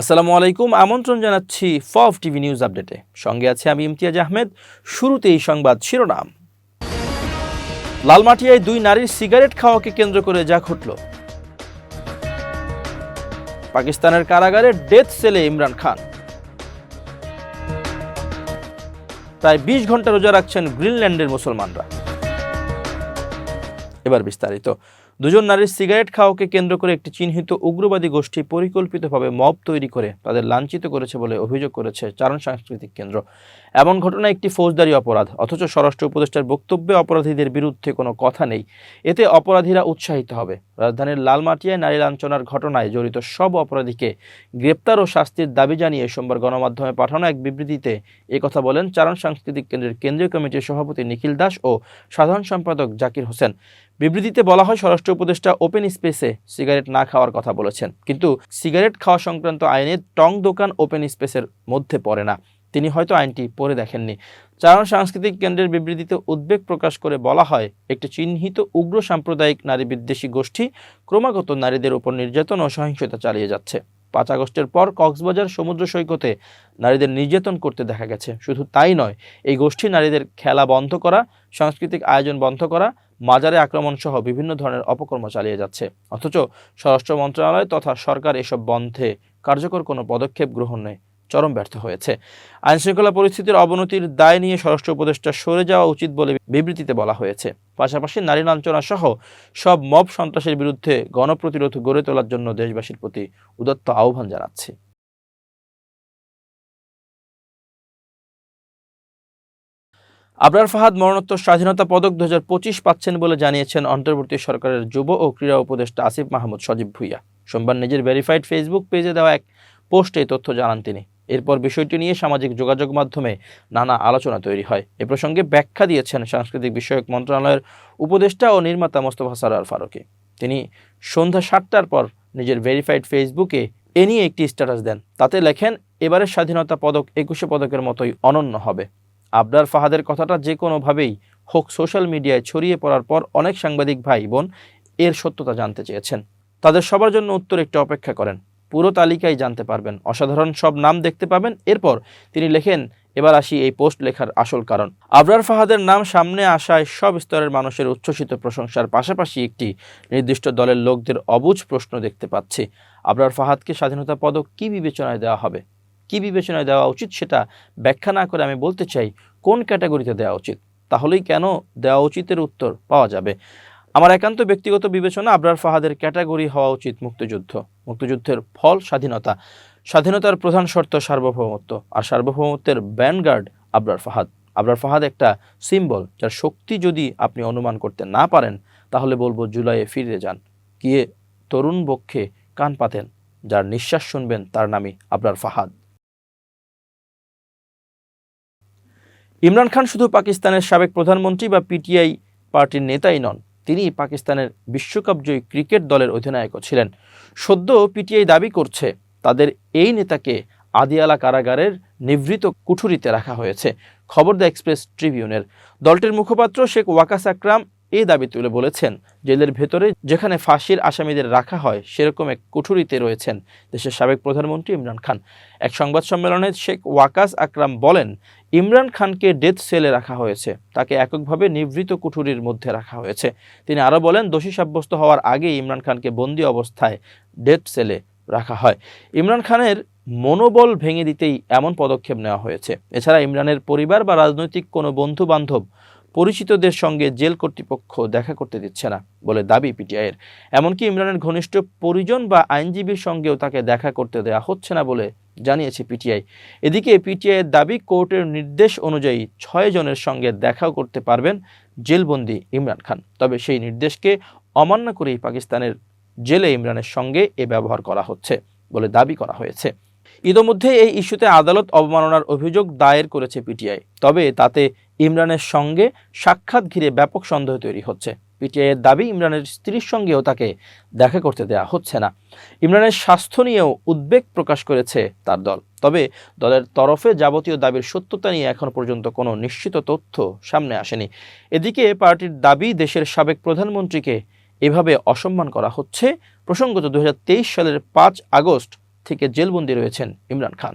আসসালামু আলাইকুম, আমন্ত্রণ জানাচ্ছি ফফ টিভি নিউজ আপডেটে। সঙ্গে আছে আমি ইমতিয়াজ আহমেদ, শুরুতেই সংবাদ শিরোনাম। লালমাটিয়ায় দুই নারীর সিগারেট খাওয়াকে কেন্দ্র করে যা ঘটল। পাকিস্তানের কারাগারে ডেথ সেলে ইমরান খান। প্রায় বিশ ঘণ্টা রোজা রাখছেন গ্রিনল্যান্ডের মুসলমানরা। এবার বিস্তারিত। দুজন নারীর সিগারেট খাওয়াকে কেন্দ্র করে একটি চিহ্নিত উগ্রবাদী গোষ্ঠী পরিকল্পিতভাবে মব তৈরি করে তাদের লাঞ্ছিত করেছে বলে অভিযোগ করেছে চারণ সাংস্কৃতিক কেন্দ্র। এমন ঘটনা একটি ফৌজদারি অপরাধ, অথচ স্বরাষ্ট্র উপদেষ্টার বক্তব্যে অপরাধীদের বিরুদ্ধে কোনো কথা নেই। এতে অপরাধীরা উৎসাহিত হবে। রাজধানীর লালমাটিয়ায় নারী লাঞ্ছনার ঘটনায় জড়িত সব অপরাধীকে গ্রেপ্তার ও শাস্তির দাবি জানিয়ে সোমবার গণমাধ্যমে পাঠানো এক বিবৃতিতে একথা বলেন চারণ সাংস্কৃতিক কেন্দ্রের কেন্দ্রীয় কমিটির সভাপতি নিখিল দাস ও সাধারণ সম্পাদক জাকির হোসেন। বিবৃতিতে বলা হয়, স্বরাষ্ট্র উপদেষ্টা ওপেন স্পেসে সিগারেট না খাওয়ার কথা বলেছেন। কিন্তু সিগারেট খাওয়া সংক্রান্ত আইনে টং দোকান ওপেন স্পেসের মধ্যে পড়ে না। তিনি হয়তো আইনটি পড়ে দেখেননি। চারণ সাংস্কৃতিক কেন্দ্রের বিবৃতিতে উদ্বেগ প্রকাশ করে বলা হয়, একটি চিহ্নিত উগ্র সাম্প্রদায়িক নারী বিদ্বেষী গোষ্ঠী ক্রমাগত নারীদের উপর নির্যাতন ও সহিংসতা চালিয়ে যাচ্ছে। পাঁচ আগস্টের পর কক্সবাজার সমুদ্র সৈকতে নারীদের নির্যাতন করতে দেখা গেছে। শুধু তাই নয়, এই গোষ্ঠী নারীদের খেলা বন্ধ করা, সাংস্কৃতিক আয়োজন বন্ধ করা, মাজারে আক্রমণ সহ বিভিন্ন ধরনের অপকর্ম চালিয়ে যাচ্ছে। অথচ স্বরাষ্ট্র মন্ত্রণালয় তথা সরকার এসব বন্ধে কার্যকর কোনো পদক্ষেপ গ্রহণ নেই। চরম ব্যর্থ হয়েছে। আইনশৃঙ্খলা পরিস্থিতির অবনতির দায় নিয়ে স্বরাষ্ট্র উপদেষ্টা সরে যাওয়া উচিত বলে বিবৃতিতে বলা হয়েছে। পাশাপাশি নারী লাঞ্ছনা সহ সব মব সন্ত্রাসের বিরুদ্ধে গণপ্রতিরোধ গড়ে তোলার জন্য দেশবাসীর প্রতি উদত্ত আহ্বান জানাচ্ছি। আবরার ফাহাদ মরণোত্তর স্বাধীনতা পদক দু হাজার পঁচিশ পাচ্ছেন বলে জানিয়েছেন অন্তর্বর্তী সরকারের যুব ও ক্রীড়া উপদেষ্টা আসিফ মাহমুদ সজীব ভুইয়া। সোমবার নিজের ভেরিফাইড ফেসবুক পেজে দেওয়া এক পোস্টে তথ্য জানান তিনি। এরপর বিষয়টি নিয়ে সামাজিক যোগাযোগ মাধ্যমে নানা আলোচনা তৈরি হয়। এ প্রসঙ্গে ব্যাখ্যা দিয়েছেন সাংস্কৃতিক বিষয়ক মন্ত্রণালয়ের উপদেষ্টা ও নির্মাতা মোস্তফা সারার ফারুকি। তিনি সন্ধ্যা সাতটার পর নিজের ভেরিফাইড ফেসবুকে এ নিয়ে একটি স্ট্যাটাস দেন। তাতে লেখেন, এবারের স্বাধীনতা পদক একুশে পদকের মতোই অনন্য হবে। আবরার ফাহাদের কথাটা যে কোনোভাবেই হোক সোশ্যাল মিডিয়ায় ছড়িয়ে পড়ার পর অনেক সাংবাদিক ভাই বোন এর সত্যতা জানতে চেয়েছেন। তাদের সবার জন্য উত্তর একটু অপেক্ষা করেন। পুরো তালিকায় জানতে পারবেন। অসাধারণ সব নাম দেখতে পাবেন। এরপর তিনি লেখেন, এবার আসি এই পোস্ট লেখার আসল কারণ। আবরার ফাহাদের নাম সামনে আসায় সব স্তরের মানুষের উচ্ছ্বসিত প্রশংসার পাশাপাশি একটি নির্দিষ্ট দলের লোকদের অবুঝ প্রশ্ন দেখতে পাচ্ছি। আবরার ফাহাদকে স্বাধীনতা পদক কি বিবেচনায় দেওয়া হবে? কি বিবেচনায় দেওয়া উচিত সেটা ব্যাখ্যা না করে আমি বলতে চাই, কোন ক্যাটাগরিতে দেওয়া উচিত? তাহলেই কেন দেওয়া উচিতের উত্তর পাওয়া যাবে? আমার একান্ত ব্যক্তিগত বিবেচনা আবরার ফাহাদের ক্যাটাগরি হওয়া উচিত মুক্তিযুদ্ধ। মুক্তিযুদ্ধের ফল স্বাধীনতা। স্বাধীনতার প্রধান শর্ত সার্বভৌমত্ব, আর সার্বভৌমত্বের ব্যানগার্ড আবরার ফাহাদ। আবরার ফাহাদ একটা সিম্বল যার শক্তি যদি আপনি অনুমান করতে না পারেন, তাহলে বলব জুলাইয়ে ফিরে যান। গিয়ে তরুণ বক্ষে কান পাতেন, যার নিঃশ্বাস শুনবেন তার নামই আবরার ফাহাদ। ইমরান খান শুধু পাকিস্তানের সাবেক প্রধানমন্ত্রী বা পিটিআই পার্টির নেতাই নন তিনি পাকিস্তানের বিশ্বকাপ জয়ী ক্রিকেট দলের অধিনায়কও ছিলেন। সদ্য পিটিআই দাবি করছে, তাদের এই নেতাকে আদিয়ালা কারাগারের নিভৃত কুঠুরিতে রাখা হয়েছে, খবর দ্য এক্সপ্রেস ট্রিবিউনের। দলটির মুখপাত্র শেখ ওয়াকাস আকরাম এই দাবি তুলে বলেছেন, জেলের ভেতরে যেখানে ফাঁসির আসামিদের রাখা হয়, সেরকম এক কুঠুরিতে রয়েছেন দেশের সাবেক প্রধানমন্ত্রী ইমরান খান। এক সংবাদ সম্মেলনে শেখ ওয়াকাস আকরাম বলেন ইমরান খানকে ডেথ সেলে রাখা হয়েছে। তাকে এককভাবে নিবৃত কুঠুরির মধ্যে রাখা হয়েছে। তিনি আরও বলেন, দোষী সাব্যস্ত হওয়ার আগে ইমরান খানকে বন্দি অবস্থায় ডেথ সেলে রাখা হয়। ইমরান খানের মনোবল ভেঙে দিতেই এমন পদক্ষেপ নেওয়া হয়েছে। এছাড়া ইমরানের পরিবার বা রাজনৈতিক কোনো বন্ধু বান্ধব পরিচিতদের সঙ্গে জেল কর্তৃপক্ষ দেখা করতে দিচ্ছে না বলে দাবি পিটিআইয়ের। এমনকি ইমরানের ঘনিষ্ঠ পরিজন বা আইনজীবীর সঙ্গেও তাকে দেখা করতে দেওয়া হচ্ছে না বলে জানিয়েছে পিটিআই। এদিকে পিটিআইয়ের দাবি, কোর্টের নির্দেশ অনুযায়ী ছয় জনের সঙ্গে দেখাও করতে পারবেন জেলবন্দি ইমরান খান। তবে সেই নির্দেশকে অমান্য করেই পাকিস্তানের জেলে ইমরানের সঙ্গে এ ব্যবহার করা হচ্ছে বলে দাবি করা হয়েছে। ইতোমধ্যে এই ইস্যুতে আদালত অবমাননার অভিযোগ দায়ের করেছে পিটিআই। তবে তাতে ইমরানের সঙ্গে সাক্ষাৎ ঘিরে ব্যাপক সন্দেহ তৈরি হচ্ছে। পিটিআইয়ের দাবি, ইমরানের স্ত্রীর সঙ্গেও তাকে দেখা করতে দেওয়া হচ্ছে না। ইমরানের স্বাস্থ্য নিয়েও উদ্বেগ প্রকাশ করেছে তার দল। তবে দলের তরফে যাবতীয় দাবির সত্যতা নিয়ে এখন পর্যন্ত কোনো নিশ্চিত তথ্য সামনে আসেনি। এদিকে পার্টির দাবি, দেশের সাবেক প্রধানমন্ত্রীকে এভাবে অসম্মান করা হচ্ছে। প্রসঙ্গত দু হাজার তেইশ সালের পাঁচ আগস্ট থেকে জেলবন্দি রয়েছেন ইমরান খান।